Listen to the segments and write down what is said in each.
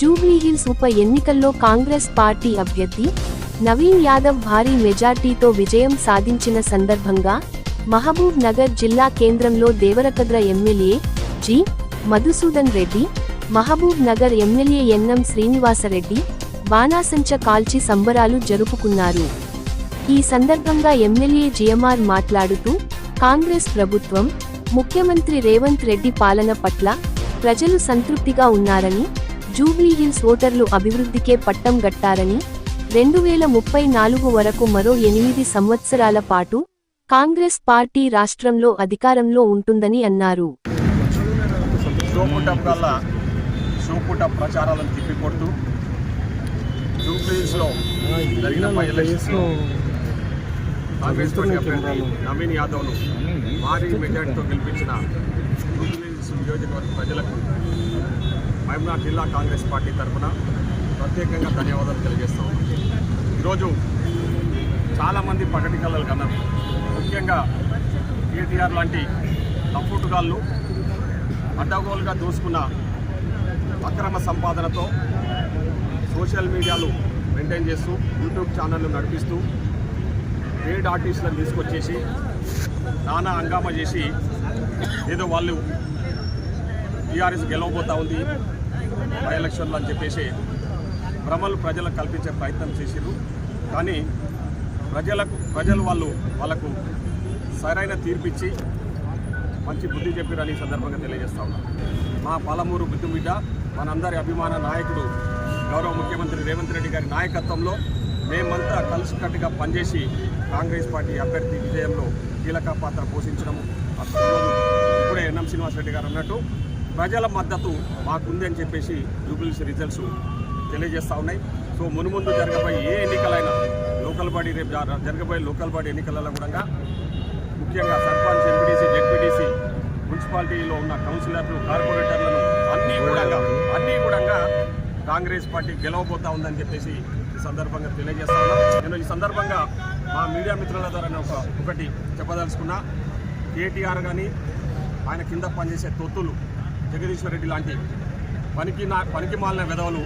జూబ్లీహిల్స్ ఉప ఎన్నికల్లో కాంగ్రెస్ పార్టీ అభ్యర్థి నవీన్ యాదవ్ భారీ మెజార్టీతో విజయం సాధించిన సందర్భంగా మహబూబ్ నగర్ జిల్లా కేంద్రంలో Devarakadra MLA G. Madhusudan Reddy Mahabubnagar MLA Ennam Srinivas Reddy బాణాసంచ కాల్చి సంబరాలు జరుపుకున్నారు. ఈ సందర్భంగా ఎమ్మెల్యే జిఎంఆర్ మాట్లాడుతూ కాంగ్రెస్ ప్రభుత్వం ముఖ్యమంత్రి రేవంత్ రెడ్డి పాలన పట్ల ప్రజలు సంతృప్తిగా ఉన్నారని జూబ్లీహిల్స్ ఓటర్లు అభివృద్ధికే పట్టం గట్టారని రెండు వేల ముప్పై నాలుగు వరకు మరో ఎనిమిది సంవత్సరాల పాటు కాంగ్రెస్ పార్టీ రాష్ట్రంలో అధికారంలో ఉంటుందని అన్నారు. ప్రచారాలను తిప్పికొడుతూ జూబ్లీస్లో జరిగిన బై ఎలక్షన్స్లో కాంగ్రెస్ పార్టీ అభ్యర్థి నవీన్ యాదవ్ను భారీ మెజార్టీతో గెలిపించిన జూబ్లీస్ నియోజకవర్గ ప్రజలకు మహబూబ్నాథ్ జిల్లా కాంగ్రెస్ పార్టీ తరఫున ప్రత్యేకంగా ధన్యవాదాలు తెలియజేస్తాం. ఈరోజు చాలామంది పగటి కళలు కన్నారు. ముఖ్యంగా కేటీఆర్ లాంటి తప్పుటుగాళ్ళు అడ్డగోలుగా దూసుకున్న అక్రమ సంపాదనతో సోషల్ మీడియాలు మెయింటైన్ చేస్తూ యూట్యూబ్ ఛానళ్ళు నడిపిస్తూ పేడ్ ఆర్టిస్టులను తీసుకొచ్చేసి నానా హంగామా చేసి ఏదో వాళ్ళు టీఆర్ఎస్ గెలవబోతా ఉంది. బై ఎలక్షన్లు అని చెప్పేసి భ్రమలు ప్రజలకు కల్పించే ప్రయత్నం చేసిరు కానీ ప్రజలకు ప్రజలు వాళ్ళు వాళ్ళకు సరైన తీర్పిచ్చి మంచి బుద్ధి చెప్పిరని ఈ సందర్భంగా తెలియజేస్తా ఉన్నాం. మా పాలమూరు బిడ్డ మనందరి అభిమాన నాయకుడు గౌరవ ముఖ్యమంత్రి రేవంత్ రెడ్డి గారి నాయకత్వంలో మేమంతా కలిసికట్టుగా పనిచేసి కాంగ్రెస్ పార్టీ అభ్యర్థి విజయంలో కీలక పాత్ర పోషించడం ఇప్పుడే ఎన్ఎం శ్రీనివాసరెడ్డి గారు అన్నట్టు ప్రజల మద్దతు మాకుందని చెప్పేసి జూబ్లీస్ రిజల్ట్స్ తెలియజేస్తూ ఉన్నాయి. సో మునుముందు జరగబోయే ఏ ఎన్నికలైనా లోకల్ బాడీ రేపు జరగబోయే లోకల్ బాడీ ఎన్నికలలో కూడా ముఖ్యంగా సర్పంచ్ ఎంపీడీసీ జెడ్పీటీసీ మున్సిపాలిటీలో ఉన్న కౌన్సిలర్లు కార్పొరేటర్లను అన్నీ కూడా అన్నీ కూడా కాంగ్రెస్ పార్టీ గెలవబోతా ఉందని చెప్పేసి ఈ సందర్భంగా తెలియజేస్తా ఉన్నాం. నేను ఈ సందర్భంగా మా మీడియా మిత్రుల ద్వారా నేను ఒక ఒకటి చెప్పదలుచుకున్నా. కేటీఆర్ కానీ ఆయన కింద పనిచేసే తొత్తులు జగదీశ్వర్ రెడ్డి లాంటి పనికి నా పనికి మాలిన విధవలు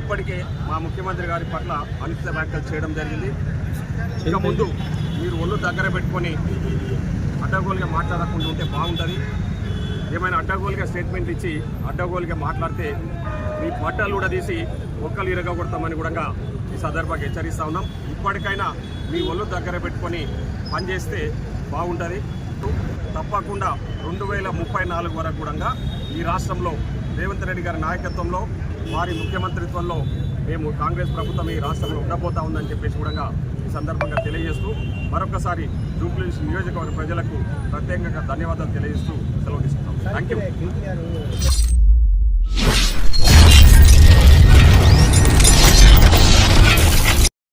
ఇప్పటికే మా ముఖ్యమంత్రి గారి పట్ల అనిశ్చిత వ్యాఖ్యలు చేయడం జరిగింది. ఇక ముందు మీరు ఒళ్ళు దగ్గర పెట్టుకొని అడ్డగోలుగా మాట్లాడకుండా ఉంటే బాగుంటుంది. ఏమైనా అడ్డగోలుగా స్టేట్మెంట్ ఇచ్చి అడ్డగోలుగా మాట్లాడితే మీ బట్టలు కూడా తీసి ఒక్కలు ఇరగొడతామని కూడా ఈ సందర్భంగా హెచ్చరిస్తా ఉన్నాం. ఇప్పటికైనా మీ ఒళ్ళు దగ్గర పెట్టుకొని పనిచేస్తే బాగుంటుంది. తప్పకుండా రెండు వేల ముప్పై నాలుగు వరకు కూడా ఈ రాష్ట్రంలో రేవంత్ రెడ్డి గారి నాయకత్వంలో వారి ముఖ్యమంత్రిత్వంలో మేము కాంగ్రెస్ ప్రభుత్వం ఈ రాష్ట్రంలో ఉండబోతా ఉందని చెప్పేసి కూడా ఈ సందర్భంగా తెలియజేస్తూ మరొకసారి జూబ్లీస్ నియోజకవర్గ ప్రజలకు ప్రత్యేకంగా ధన్యవాదాలు తెలియజేస్తూ సెలవు తీసుకుంటాం థ్యాంక్ యూ